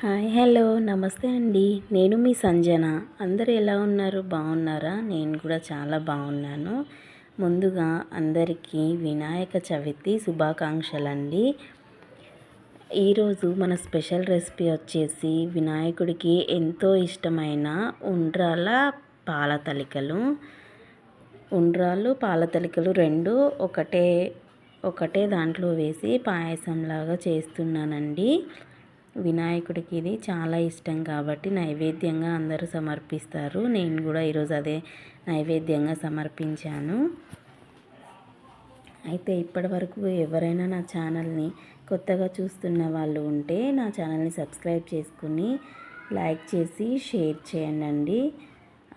Hi hello నమస్తే అండి. నేను మీ సంజన. అందరు ఎలా ఉన్నారు? బాగున్నారా? నేను కూడా చాలా బాగున్నాను. ముందుగా అందరికీ వినాయక చవితి శుభాకాంక్షలు అండి ఈరోజు మన స్పెషల్ రెసిపీ వచ్చేసి వినాయకుడికి ఎంతో ఇష్టమైన ఉండ్రాల పాల తలికలు ఉండ్రాలు పాల తలికలు రెండు ఒకటే ఒకటే దాంట్లో వేసి పాయసంలాగా చేస్తున్నానండి. వినాయకుడికి ఇది చాలా ఇష్టం కాబట్టి నైవేద్యంగా అందరూ సమర్పిస్తారు. నేను కూడా ఈరోజు అదే నైవేద్యంగా సమర్పించాను. అయితే ఇప్పటి వరకు ఎవరైనా నా ఛానల్ని కొత్తగా చూస్తున్న వాళ్ళు ఉంటే నా ఛానల్ని సబ్స్క్రైబ్ చేసుకుని లైక్ చేసి షేర్ చేయండి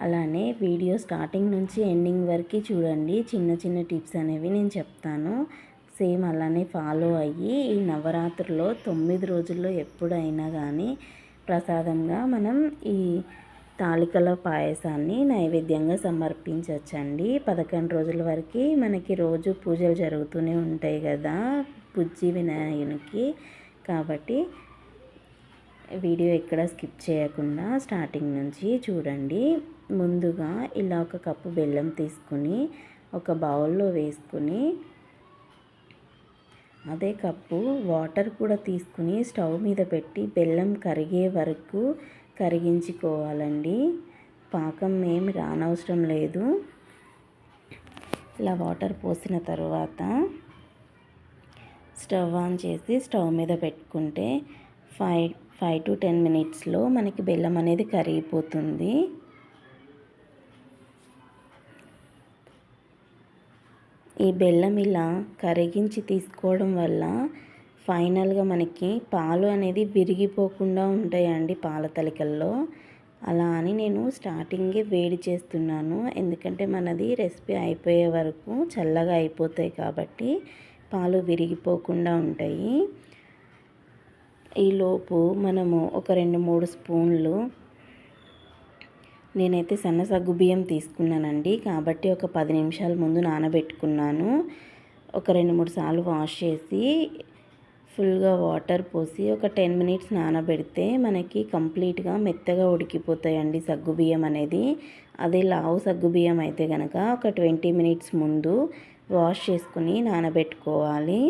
అలానే వీడియో స్టార్టింగ్ నుంచి ఎండింగ్ వరకు చూడండి. చిన్న చిన్న టిప్స్ అనేవి నేను చెప్తాను. సేమ్ అలానే ఫాలో అయ్యి ఈ నవరాత్రిలో తొమ్మిది రోజుల్లో ఎప్పుడైనా కానీ ప్రసాదంగా మనం ఈ తాళికల పాయసాన్ని నైవేద్యంగా సమర్పించవచ్చండి పదకొండు రోజుల వరకు మనకి రోజు పూజలు జరుగుతూనే ఉంటాయి కదా బుజ్జి వినాయకునికి. కాబట్టి వీడియో ఎక్కడ స్కిప్ చేయకుండా స్టార్టింగ్ నుంచి చూడండి. ముందుగా ఇలా ఒక కప్పు బెల్లం తీసుకుని ఒక బౌల్లో వేసుకుని అదే కప్పు వాటర్ కూడా తీసుకుని స్టవ్ మీద పెట్టి బెల్లం కరిగే వరకు కరిగించుకోవాలండి. పాకం ఏమి రానవసరం లేదు. ఇలా వాటర్ పోసిన తర్వాత స్టవ్ ఆన్ చేసి స్టవ్ మీద పెట్టుకుంటే ఫైవ్ ఫైవ్ టు టెన్ మినిట్స్లో మనకి బెల్లం అనేది కరిగిపోతుంది. ఈ బెల్లం ఇలా కరిగించి తీసుకోవడం వల్ల ఫైనల్గా మనకి పాలు అనేది విరిగిపోకుండా ఉంటాయండి పాల తలికల్లో. అలా అని నేను స్టార్టింగే వేడి చేస్తున్నాను. ఎందుకంటే మనది రెసిపీ అయిపోయే వరకు చల్లగా అయిపోతాయి కాబట్టి పాలు విరిగిపోకుండా ఉంటాయి. ఈలోపు మనము ఒక రెండు మూడు స్పూన్లు నేనైతే సన్న సగ్గు బియ్యం తీసుకున్నానండి. కాబట్టి ఒక పది నిమిషాల ముందు నానబెట్టుకున్నాను. ఒక రెండు మూడు సార్లు వాష్ చేసి ఫుల్గా వాటర్ పోసి ఒక టెన్ మినిట్స్ నానబెడితే మనకి కంప్లీట్గా మెత్తగా ఉడికిపోతాయండి సగ్గు బియ్యం అనేది. అదే లావు సగ్గు బియ్యం అయితే కనుక ఒక ట్వంటీ మినిట్స్ ముందు వాష్ చేసుకుని నానబెట్టుకోవాలి.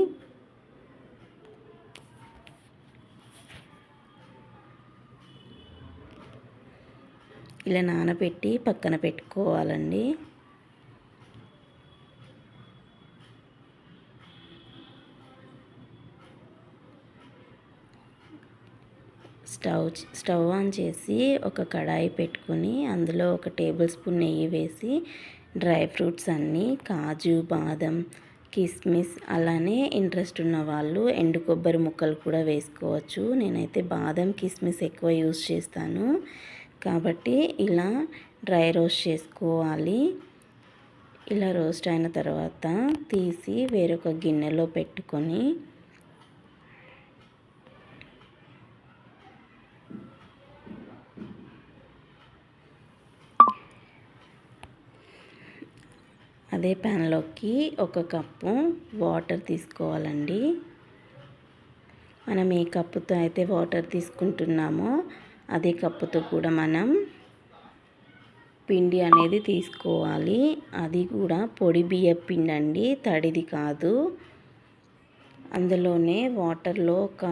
ఇలా నానబెట్టి పక్కన పెట్టుకోవాలండి. స్టవ్ స్టవ్ ఆన్ చేసి ఒక కడాయి పెట్టుకుని అందులో ఒక టేబుల్ స్పూన్ నెయ్యి వేసి డ్రై ఫ్రూట్స్ అన్నీ కాజు బాదం కిస్మిస్ అలానే ఇంట్రెస్ట్ ఉన్న వాళ్ళు ఎండు కొబ్బరి ముక్కలు కూడా వేసుకోవచ్చు. నేనైతే బాదం కిస్మిస్ ఎక్కువ యూస్ చేస్తాను. కాబట్టి ఇలా డ్రై రోస్ట్ చేసుకోవాలి. ఇలా రోస్ట్ అయిన తర్వాత తీసి వేరొక గిన్నెలో పెట్టుకొని అదే ప్యాన్లోకి ఒక కప్పు వాటర్ తీసుకోవాలండి. మనం ఏ కప్పుతో అయితే వాటర్ తీసుకుంటున్నామో అదే కప్పుతో కూడా మనం పిండి అనేది తీసుకోవాలి. అది కూడా పొడి బియ్య పిండి అండి తడిది కాదు. అందులోనే వాటర్లో ఒక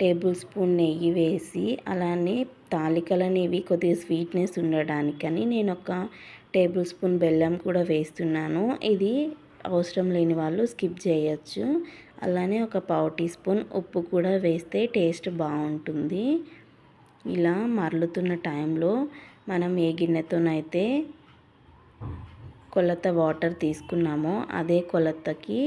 టేబుల్ స్పూన్ నెయ్యి వేసి అలానే తాలికలు అనేవి కొద్దిగా స్వీట్నెస్ ఉండడానికని నేను ఒక టేబుల్ స్పూన్ బెల్లం కూడా వేస్తున్నాను. ఇది అవసరం లేని వాళ్ళు స్కిప్ చేయొచ్చు. అలానే ఒక పావు టీ స్పూన్ ఉప్పు కూడా వేస్తే టేస్ట్ బాగుంటుంది. ఇలా మరలుతున్న టైంలో మనం ఏ గిన్నెతోనైతే కొలత వాటర్ తీసుకున్నామో అదే కొలతకి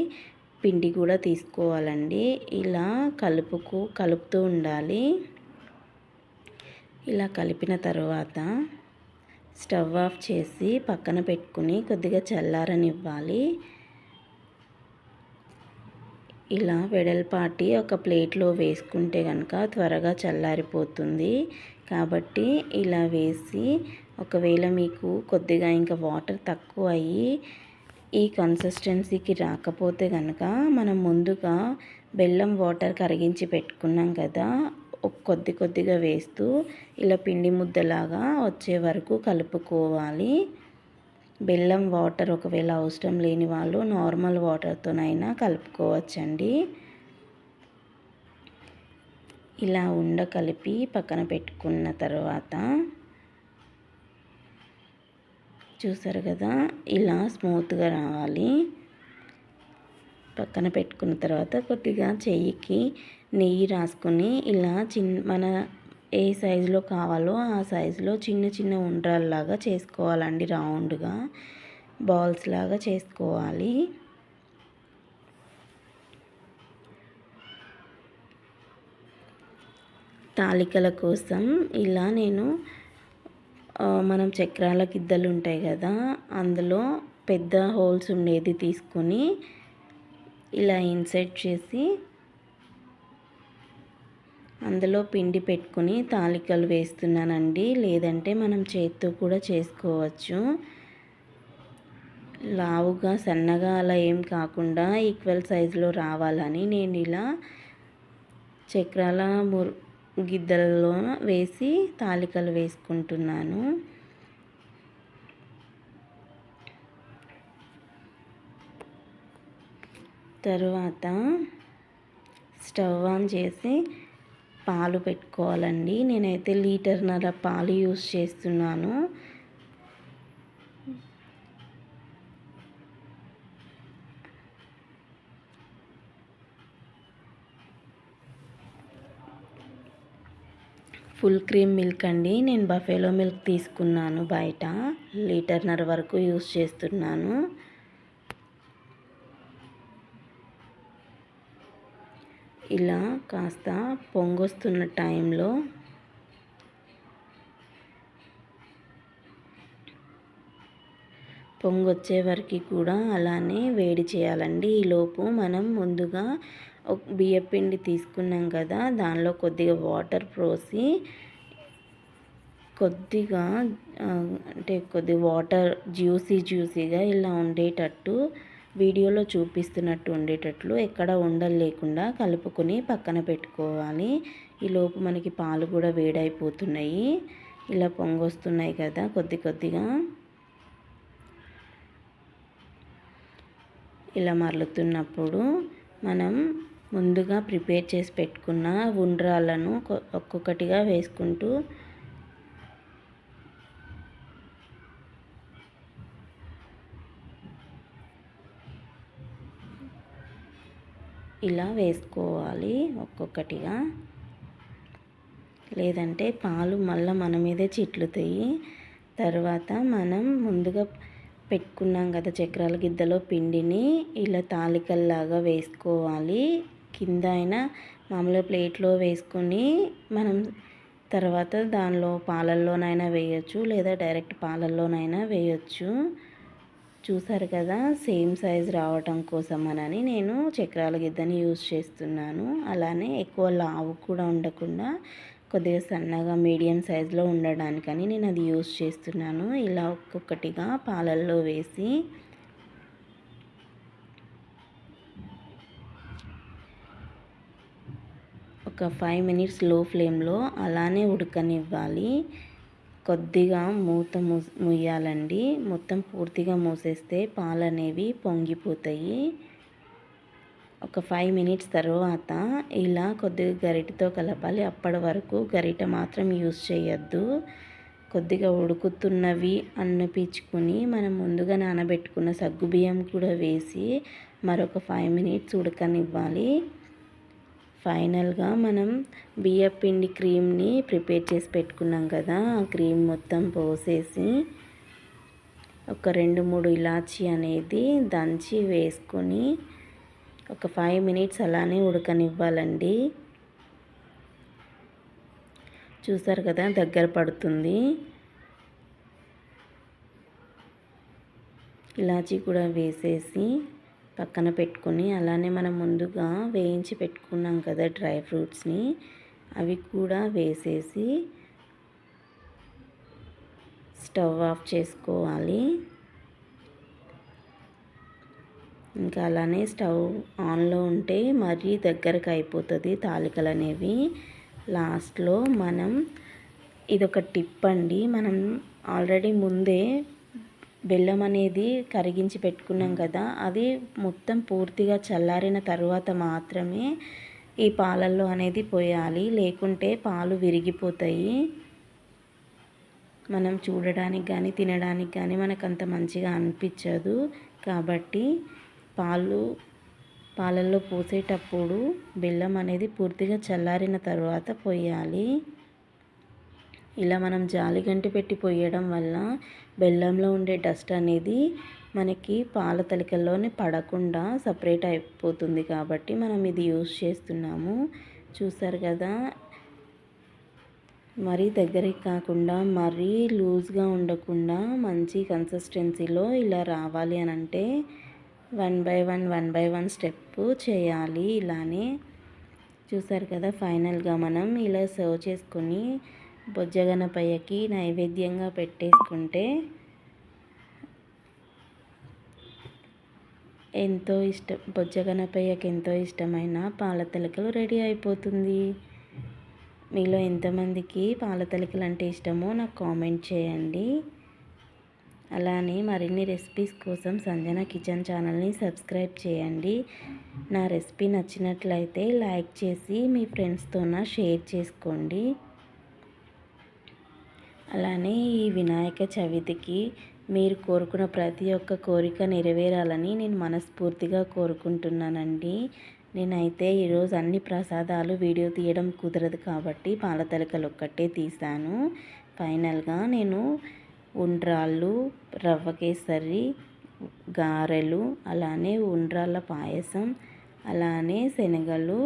పిండి కూడా తీసుకోవాలండి. ఇలా కలుపుకు కలుపుతూ ఉండాలి. ఇలా కలిపిన తర్వాత స్టవ్ ఆఫ్ చేసి పక్కన పెట్టుకుని కొద్దిగా చల్లారనివ్వాలి. ఇలా వెడల్పాటి ఒక ప్లేట్లో వేసుకుంటే కనుక త్వరగా చల్లారిపోతుంది. కాబట్టి ఇలా వేసి ఒకవేళ మీకు కొద్దిగా ఇంకా వాటర్ తక్కువ అయ్యి ఈ కన్సిస్టెన్సీకి రాకపోతే కనుక మనం ముందుగా బెల్లం వాటర్ కరిగించి పెట్టుకున్నాం కదా కొద్ది కొద్దిగా వేస్తూ ఇలా పిండి ముద్దలాగా వచ్చే వరకు కలుపుకోవాలి. బెల్లం వాటర్ ఒకవేళ అవసరం లేని వాళ్ళు నార్మల్ వాటర్తోనైనా కలుపుకోవచ్చండి. ఇలా ఉండ కలిపి పక్కన పెట్టుకున్న తర్వాత చూసారు కదా ఇలా స్మూత్గా రావాలి. పక్కన పెట్టుకున్న తర్వాత కొద్దిగా చెయ్యికి నెయ్యి రాసుకొని ఇలా చిన్న మన ఏ సైజులో కావాలో ఆ సైజులో చిన్న చిన్న ఉండ్రాల్లాగా చేసుకోవాలండి రౌండ్గా. బాల్స్ లాగా చేసుకోవాలి. తాలికల కోసం ఇలా నేను మనం చక్రాల గిద్దలు ఉంటాయి కదా అందులో పెద్ద హోల్స్ ఉండేది తీసుకొని ఇలా ఇన్సర్ట్ చేసి అందులో పిండి పెట్టుకుని తాలికలు వేస్తున్నానండి. లేదంటే మనం చేత్తో కూడా చేసుకోవచ్చు. లావుగా సన్నగా అలా ఏం కాకుండా ఈక్వల్ సైజులో రావాలని నేను ఇలా చక్రాల మురు గిద్దలలో వేసి తాలికలు వేసుకుంటున్నాను. తరువాత స్టవ్ ఆన్ చేసి పాలు పెట్టుకోవాలండి. నేనైతే లీటర్నర పాలు యూస్ చేస్తున్నాను. ఫుల్ క్రీమ్ మిల్క్ అండి. నేను బఫేలో మిల్క్ తీసుకున్నాను బయట. లీటర్నర వరకు యూస్ చేస్తున్నాను. ఇలా కాస్త పొంగొస్తున్న టైంలో పొంగొచ్చే వరకు కూడా అలానే వేడి చేయాలండి. ఈలోపు మనం ముందుగా బియ్య పిండి తీసుకున్నాం కదా దానిలో కొద్దిగా వాటర్ పోసి కొద్దిగా అంటే కొద్దిగా వాటర్ జ్యూసీ జ్యూసీగా ఇలా ఉండేటట్టు వీడియోలో చూపిస్తున్నట్టు ఉండేటట్లు ఎక్కడ ఉండలు లేకుండా కలుపుకొని పక్కన పెట్టుకోవాలి. ఈలోపు మనకి పాలు కూడా వేడైపోతున్నాయి. ఇలా పొంగొస్తున్నాయి కదా కొద్ది కొద్దిగా. ఇలా మరలుతున్నప్పుడు మనం ముందుగా ప్రిపేర్ చేసి పెట్టుకున్న ఉండ్రాలను ఒక్కొక్కటిగా వేసుకుంటూ ఇలా వేసుకోవాలి ఒక్కొక్కటిగా. లేదంటే పాలు మళ్ళీ మన మీదే చిట్లుతాయి. తర్వాత మనం ముందుగా పెట్టుకున్నాం కదా చక్రాల గిద్దలో పిండిని ఇలా తాలికల్లాగా వేసుకోవాలి. కింద అయినా మామూలుగా ప్లేట్లో వేసుకొని మనం తర్వాత దానిలో పాలల్లోనైనా వేయచ్చు లేదా డైరెక్ట్ పాలల్లోనైనా వేయచ్చు. చూసారు కదా సేమ్ సైజ్ రావటం కోసం అని నేను చక్రాల గిద్దని యూజ్ చేస్తున్నాను. అలానే ఎక్కువ లావు కూడా ఉండకుండా కొద్దిగా సన్నగా మీడియం సైజులో ఉండడానికని నేను అది యూజ్ చేస్తున్నాను. ఇలా ఒక్కొక్కటిగా పాలల్లో వేసి ఒక ఫైవ్ మినిట్స్లో ఫ్లేమ్లో అలానే ఉడకనివ్వాలి. కొద్దిగా మూత మూ ముయ్యాలండి. మొత్తం పూర్తిగా మూసేస్తే పాలు అనేవి పొంగిపోతాయి. ఒక ఫైవ్ మినిట్స్ తర్వాత ఇలా కొద్దిగా గరిటతో కలపాలి. అప్పటి వరకు గరిట మాత్రం యూస్ చేయొద్దు. కొద్దిగా ఉడుకుతున్నవి అనిపించుకొని మనం ముందుగా నానబెట్టుకున్న సగ్గుబియ్యం కూడా వేసి మరొక ఫైవ్ మినిట్స్ ఉడకనివ్వాలి. ఫైనల్గా మనం బియ్యం పిండి క్రీమ్ని ప్రిపేర్ చేసి పెట్టుకున్నాం కదా ఆ క్రీమ్ మొత్తం పోసేసి ఒక రెండు మూడు ఇలాచీ అనేది దంచి వేసుకొని ఒక ఫైవ్ మినిట్స్ అలానే ఉడకనివ్వాలండి. చూసారు కదా దగ్గర పడుతుంది. ఇలాచీ కూడా వేసేసి పక్కన పెట్టుకొని అలానే మనం ముందుగా వేయించి పెట్టుకున్నాం కదా డ్రై ఫ్రూట్స్ని అవి కూడా వేసేసి స్టవ్ ఆఫ్ చేసుకోవాలి. ఇంకా అలానే స్టవ్ ఆన్లో ఉంటే మరీ దగ్గరకు అయిపోతుంది తాలికలు అనేవి. లాస్ట్లో మనం ఇదొక టిప్ అండి మనం ఆల్రెడీ ముందే బెల్లం అనేది కరిగించి పెట్టుకున్నాం కదా అది మొత్తం పూర్తిగా చల్లారిన తర్వాత మాత్రమే ఈ పాలల్లో అనేది పోయాలి. లేకుంటే పాలు విరిగిపోతాయి. మనం చూడడానికి కానీ తినడానికి కానీ మనకు అంత మంచిగా అనిపించదు. కాబట్టి పాలు పాలల్లో పోసేటప్పుడు బెల్లం అనేది పూర్తిగా చల్లారిన తర్వాత పోయాలి. ఇలా మనం జాలి గంటి పెట్టి పోయడం వల్ల బెల్లంలో ఉండే డస్ట్ అనేది మనకి పాల తలికల్లోనే పడకుండా సపరేట్ అయిపోతుంది కాబట్టి మనం ఇది యూజ్ చేస్తున్నాము. చూసారు కదా? మరీ దగ్గరికి కాకుండా మరీ లూజ్గా ఉండకుండా మంచి కన్సిస్టెన్సీలో ఇలా రావాలి అని అంటే one by one one by one step చేయాలి ఇలానే. చూసారు కదా? ఫైనల్గా మనం ఇలా సర్వ్ చేసుకొని బొజ్జగనపయ్యకి నైవేద్యంగా పెట్టేసుకుంటే ఎంతో ఇష్టం బొజ్జగనపయ్యకి ఎంతో ఇష్టమైన పాల తలకలు రెడీ అయిపోతుంది. మీలో ఎంతమందికి పాల తలికలు అంటే ఇష్టమో నాకు కామెంట్ చేయండి. అలానే మరిన్ని రెసిపీస్ కోసం సంజన కిచెన్ ఛానల్ని సబ్స్క్రైబ్ చేయండి. నా రెసిపీ నచ్చినట్లయితే లైక్ చేసి మీ ఫ్రెండ్స్తో షేర్ చేసుకోండి. అలానే ఈ వినాయక చవితికి మీరు కోరుకున్న ప్రతి ఒక్క కోరిక నెరవేరాలని నేను మనస్ఫూర్తిగా కోరుకుంటున్నానండి. నేనైతే ఈరోజు అన్ని ప్రసాదాలు వీడియో తీయడం కుదరదు కాబట్టి పాల తలకలు ఒక్కటే తీశాను. ఫైనల్గా నేను ఉండ్రాళ్ళు రవ్వ కేసరి గారెలు అలానే ఉండ్రాళ్ళ పాయసం అలానే శనగలు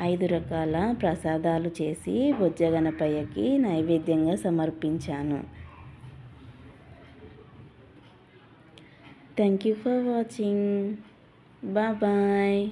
ఐదు రకాల ప్రసాదాలు చేసి బొజ్జగనపయ్యకి నైవేద్యంగా సమర్పించాను thank you for watching bye.